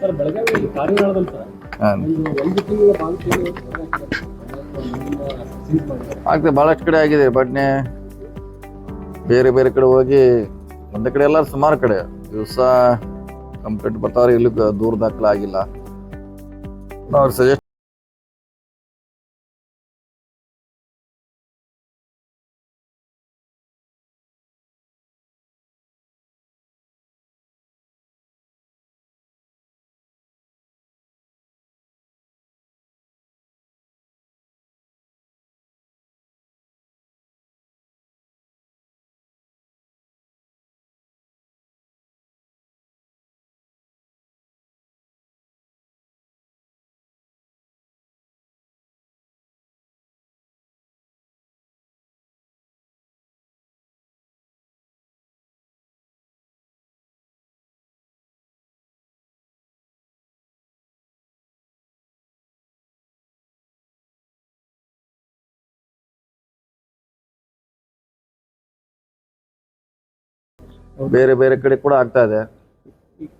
Sir Belagavi ಕಾರ್ಯಗಾರದಲ್ಲಿ sir. ಹಾಂ ಒಂದು ಒಂದು ತಿಂಗಳ ಬಾಂಕಿ ಸೀಸ್ ಮಾಡಿದ್ದಾರೆ ಆಗ್ತದೆ ಭಾಳಷ್ಟು ಕಡೆ ಆಗಿದೆ ಬಟ್ನೆ. ಬೇರೆ ಬೇರೆ ಕಡೆ ಹೋಗಿ, ಒಂದೇ ಕಡೆ ಎಲ್ಲ ಸುಮಾರು ಕಡೆ. ದಿವಸ ಕಂಪ್ಲೀಟ್ ಬರ್ತಾವ್ರೆ ಇಲ್ಲಿ ದೂರ ದಾಖಲಾಗಿಲ್ಲ. ಅವ್ರು ಬೇರೆ ಬೇರೆ ಕಡೆ ಕೂಡ ಆಗ್ತಾ ಇದೆ.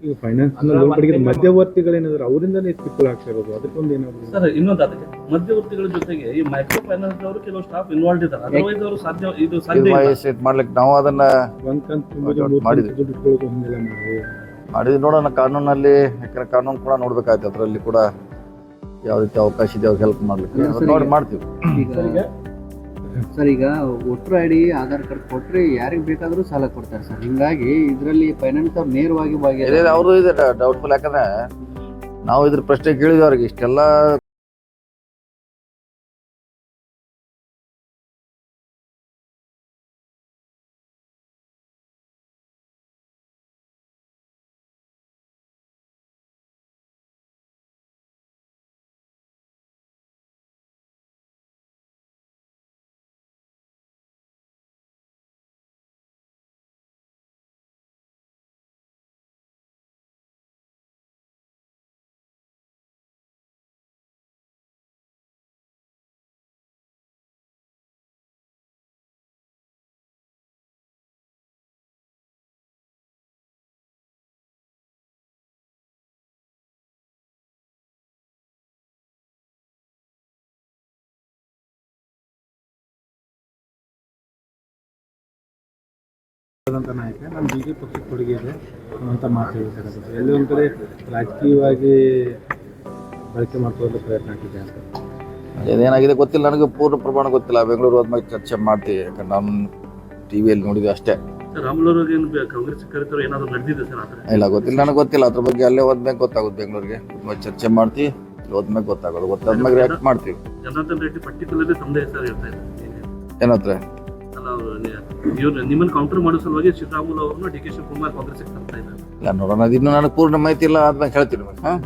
ಈಗ ಫೈನಾನ್ಸ್ ಲೋನ್ ಪಡೆದ ಮಧ್ಯವರ್ತಿಗಳೇನಿದ್ರು ಅವರಿಂದನೇ ಕಿತ್ತುಗಳು ಆಗ್ತಾ ಇರೋದು? ಅದಕ್ಕೊಂದು ಏನಾದ್ರು ಸರ್ ಇನ್ನೊಂದು ಅದಕ್ಕೆ. ಮಧ್ಯವರ್ತಿಗಳ ಜೊತೆಗೆ ಈ ಮೈಕ್ರೋ ಫೈನಾನ್ಸ್ ಅವರು ಕೆಲವು ಸ್ಟಾಫ್ ಇನ್ವಾಲ್ವ್ ಇದ್ದಾರೆ. ಅದರ್ವೈಸ್ ಅವರು ಸಾಧ್ಯ ಇದು ಸಾಧ್ಯ ಮಾಡ್ಲಿಕ್ಕೆ ನಾವು ಅದನ್ನ ಮಾಡಿದ್ವಿ. ನೋಡೋಣ ಕಾನೂನಲ್ಲಿ ಯಾಕಂದ್ರೆ ಕಾನೂನು ಕೂಡ ನೋಡ್ಬೇಕಾಯ್ತು. ಅದರಲ್ಲಿ ಕೂಡ ಯಾವ ರೀತಿ ಅವಕಾಶ ಇದೆ ಅವ್ರಿಗೆ ಹೆಲ್ಪ್ ಮಾಡ್ಲಿಕ್ಕೆ. ನೋಡಿ ಮಾಡ್ತೀವಿ. ಸರ್ ಈಗ voter I D Aadhaar card ಕೊಟ್ರೆ ಯಾರಿಗೆ ಬೇಕಾದರೂ ಸಾಲ ಕೊಡ್ತಾರೆ ಸರ್ ಹಿಂಗಾಗಿ ಇದರಲ್ಲಿ ಫೈನಾನ್ಸ್ ಅವ್ರು ನೇರವಾಗಿ ಭಾಗಿ ಅವರು ಇದೆ ಡೌಟ್ಫುಲ್ ಯಾಕಂದ್ರೆ ನಾವು ಇದ್ರ ಪ್ರಶ್ನೆ ಕೇಳಿದ್ವಿ ಅವ್ರಿಗೆ ಇಷ್ಟೆಲ್ಲ ಅಂತ ನಾಯಕ ನಮ್ಮ ಬಿ ಜೆ ಪಕ್ಷಕ್ಕೆ ಕೊಡುಗೆ ಇದೆ ಅಂತ ಮಾತು ಹೇಳ್ತಾರೆ ಎಲ್ಲಿ ಒಂದ್ ಕಡೆ ರಾಜಕೀಯವಾಗಿ ಬಳಕೆ ಮಾಡ್ಕೊಳ್ಳೋ ಪ್ರಯತ್ನ ಆಗ್ತಿದೆ ಅಂತ. ಏನಾಗಿದೆ ಗೊತ್ತಿಲ್ಲ ನನಗೆ ಪೂರ್ಣ ಪ್ರಮಾಣ ಗೊತ್ತಿಲ್ಲ. ಬೆಂಗಳೂರು ಹೋದ್ಮೇಲೆ ಚರ್ಚೆ ಮಾಡ್ತೀವಿ ಯಾಕಂದ್ರೆ ನಾನು ಟಿ ವಿಯಲ್ಲಿ ನೋಡಿದ್ವಿ ಅಷ್ಟೇ. ಸರ್ ರಾಮುಲು ಅವ್ರಿಗೆ ಏನು ಕಾಂಗ್ರೆಸ್ ಕರಿತಾರೆ ಏನಾದ್ರು ನಡೆದಿದೆ ಸರ್ ಆತರ ಇಲ್ಲ ಗೊತ್ತಿಲ್ಲ. ನನಗೆ ಗೊತ್ತಿಲ್ಲ ಅದ್ರ ಬಗ್ಗೆ ಅಲ್ಲೇ ಹೋದ್ಮೇಲೆ ಗೊತ್ತಾಗುತ್ತೆ ಬೆಂಗಳೂರಿಗೆ. ಹೋದ್ಮೇಲೆ ಚರ್ಚೆ ಮಾಡ್ತೀವಿ ಹೋದ್ಮೇಲೆ ಗೊತ್ತಾಗೋದು. ಗೊತ್ತಾದ್ಮೇಲೆ ರಿಯಾಕ್ಟ್ ಮಾಡ್ತೀವಿ. ಏನತ್ರ ಇವ್ರು ನಿಮ್ಮನ್ನು ಕೌಂಟರ್ ಮಾಡೋ ಸಲುವಾಗಿ ಶ್ರೀರಾಮುಲು ಅವ್ರನ್ನ ಡಿ ಕೆ ಶಿವಕುಮಾರ್ ಕಾಂಗ್ರೆಸ್ ತರ್ತಾ ಇದ್ದಾರೆ. ನೋಡೋಣ ನನಗೆ ಪೂರ್ಣ ಮಾಹಿತಿ ಇಲ್ಲ, ಆದ್ಮೇಲೆ ಹೇಳ್ತೀನಿ ಹಾಂ?